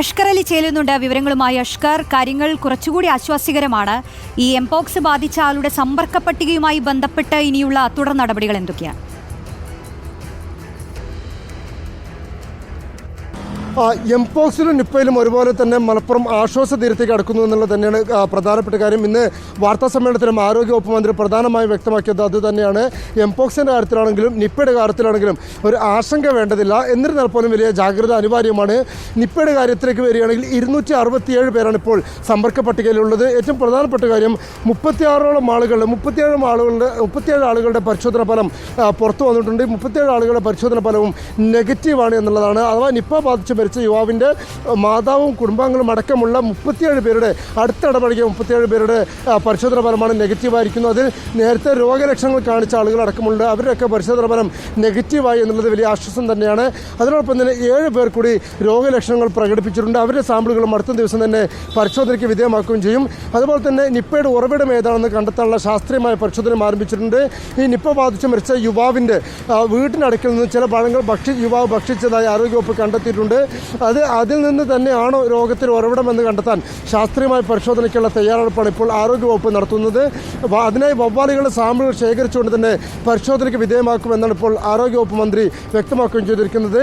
അഷ്കർ അലി ചേലുന്നുണ്ട്. വിവരങ്ങളുമായി അഷ്കർ കാര്യങ്ങൾ കുറച്ചുകൂടി ആശ്വാസികരമാണ് ഈ എംപോക്സ് ബാധിച്ച ആളുടെ സമ്പർക്ക പട്ടികയുമായി ബന്ധപ്പെട്ട് ഇനിയുള്ള തുടർ നടപടികൾ എന്തൊക്കെയാണ്? എംപോക്സിലും നിപ്പയിലും ഒരുപോലെ തന്നെ മലപ്പുറം ആശ്വാസ തീരത്തേക്ക് അടുക്കുന്നു എന്നുള്ളത് തന്നെയാണ് പ്രധാനപ്പെട്ട കാര്യം. ഇന്ന് വാർത്താ സമ്മേളനത്തിലും ആരോഗ്യവകുപ്പ് മന്ത്രി പ്രധാനമായും വ്യക്തമാക്കിയത് അത് തന്നെയാണ്. എംപോക്സിന്റെ കാര്യത്തിലാണെങ്കിലും നിപ്പയുടെ കാര്യത്തിലാണെങ്കിലും ഒരു ആശങ്ക വേണ്ടതില്ല. എന്നിരുന്നാൽ പോലും വലിയ ജാഗ്രത അനിവാര്യമാണ്. നിപ്പയുടെ കാര്യത്തിലേക്ക് വരികയാണെങ്കിൽ ഇരുന്നൂറ്റി അറുപത്തിയേഴ് പേരാണ് ഇപ്പോൾ സമ്പർക്ക പട്ടികയിലുള്ളത്. ഏറ്റവും പ്രധാനപ്പെട്ട കാര്യം മുപ്പത്തിയാറോളം ആളുകളുടെ മുപ്പത്തിയേഴ് ആളുകളുടെ മുപ്പത്തിയേഴ് ആളുകളുടെ പരിശോധന ഫലം പുറത്തു വന്നിട്ടുണ്ട്. മുപ്പത്തിയേഴ് ആളുകളുടെ പരിശോധന ഫലവും നെഗറ്റീവാണ് എന്നുള്ളതാണ്. അഥവാ നിപ്പ ബാധിച്ച് മരിച്ച യുവാവിന്റെ മാതാവും കുടുംബാംഗങ്ങളും അടക്കമുള്ള മുപ്പത്തിയേഴ് പേരുടെ അടുത്തിടപഴകിയ മുപ്പത്തിയേഴ് പേരുടെ പരിശോധന ഫലമാണ് നെഗറ്റീവായിരിക്കുന്നു അതിൽ നേരത്തെ രോഗലക്ഷണങ്ങൾ കാണിച്ച ആളുകൾ അടക്കമുണ്ട്. അവരുടെയൊക്കെ പരിശോധന ഫലം നെഗറ്റീവായി എന്നുള്ളത് വലിയ ആശ്വാസം തന്നെയാണ്. അതിനോടൊപ്പം തന്നെ ഏഴ് പേർ കൂടി രോഗലക്ഷണങ്ങൾ പ്രകടിപ്പിച്ചിട്ടുണ്ട്. അവരുടെ സാമ്പിളുകളും അടുത്ത ദിവസം തന്നെ പരിശോധനയ്ക്ക് വിധേയമാക്കുകയും ചെയ്യും. അതുപോലെ തന്നെ നിപ്പയുടെ ഉറവിടം ഏതാണെന്ന് കണ്ടെത്താനുള്ള ശാസ്ത്രീയമായ പരിശോധന ആരംഭിച്ചിട്ടുണ്ട്. ഈ നിപ്പ ബാധിച്ച് മരിച്ച യുവാവിന്റെ വീട്ടിനടുക്കിൽ നിന്ന് ചില പഴങ്ങൾ ഭക്ഷി യുവാവ് ഭക്ഷിച്ചതായി ആരോഗ്യവകുപ്പ് കണ്ടെത്തിയിട്ടുണ്ട്. അത് അതിൽ നിന്ന് തന്നെയാണോ രോഗത്തിന് ഉറവിടമെന്ന് കണ്ടെത്താൻ ശാസ്ത്രീയമായ പരിശോധനയ്ക്കുള്ള തയ്യാറെടുപ്പാണ് ഇപ്പോൾ ആരോഗ്യവകുപ്പ് നടത്തുന്നത്. അതിനായി വവ്വാലുകളുടെ സാമ്പിളുകൾ ശേഖരിച്ചുകൊണ്ട് തന്നെ പരിശോധനയ്ക്ക് വിധേയമാക്കുമെന്നാണ് ഇപ്പോൾ ആരോഗ്യവകുപ്പ് മന്ത്രി വ്യക്തമാക്കുകയും ചെയ്തിരിക്കുന്നത്.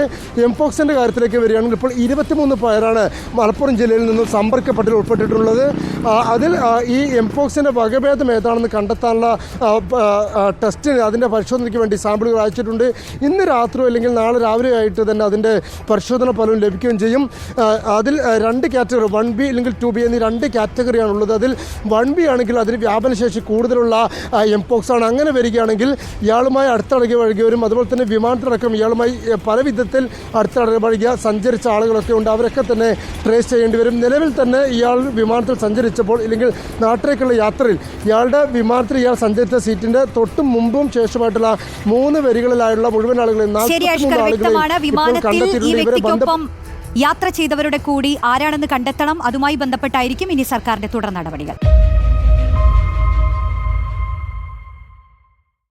എംപോക്സിന്റെ കാര്യത്തിലേക്ക് വരികയാണെങ്കിൽ ഇപ്പോൾ ഇരുപത്തിമൂന്ന് പേരാണ് മലപ്പുറം ജില്ലയിൽ നിന്നും സമ്പർക്കപ്പെട്ടിൽ ഉൾപ്പെട്ടിട്ടുള്ളത്. അതിൽ ഈ എംപോക്സിന്റെ വകഭേദം ഏതാണെന്ന് കണ്ടെത്താനുള്ള ടെസ്റ്റിന് അതിന്റെ പരിശോധനയ്ക്ക് വേണ്ടി സാമ്പിളുകൾ അയച്ചിട്ടുണ്ട്. ഇന്ന് രാത്രിയോ അല്ലെങ്കിൽ നാളെ രാവിലെ ആയിട്ട് തന്നെ അതിന്റെ പരിശോധന ഫലവും ലഭിക്കുകയും ചെയ്യും. അതിൽ രണ്ട് കാറ്റഗറി വൺ ബി അല്ലെങ്കിൽ ടു ബി എന്നീ രണ്ട് കാറ്റഗറിയാണ് ഉള്ളത് അതിൽ വൺ ബി ആണെങ്കിൽ അതിന് വ്യാപനശേഷി കൂടുതലുള്ള എംപോക്സ് ആണ്. അങ്ങനെ വരികയാണെങ്കിൽ ഇയാളുമായി അടുത്തിടകി വഴികവരും അതുപോലെ തന്നെ വിമാനത്തിലടക്കം ഇയാളുമായി പല വിധത്തിൽ അടുത്തിടപഴകിയ സഞ്ചരിച്ച ആളുകളൊക്കെ ഉണ്ട്. അവരൊക്കെ തന്നെ ട്രേസ് ചെയ്യേണ്ടി വരും. നിലവിൽ തന്നെ ഇയാൾ വിമാനത്തിൽ സഞ്ചരിച്ചപ്പോൾ ഇല്ലെങ്കിൽ നാട്ടിലേക്കുള്ള യാത്രയിൽ ഇയാളുടെ വിമാനത്തിൽ ഇയാൾ സഞ്ചരിച്ച സീറ്റിന്റെ തൊട്ട് മുമ്പും ശേഷമായിട്ടുള്ള മൂന്ന് വരികളിലായുള്ള മുഴുവൻ ആളുകളെ ശരി ആളുകളെ വിമാനത്തിൽ ഈ വ്യക്തിക്കൊപ്പം യാത്ര ചെയ്തവരുടെ കൂടി ആരാണെന്ന് കണ്ടെത്തണം അതുമായി ബന്ധപ്പെട്ടായിരിക്കും ഇനി സർക്കാരിന്റെ തുടർ നടപടികൾ.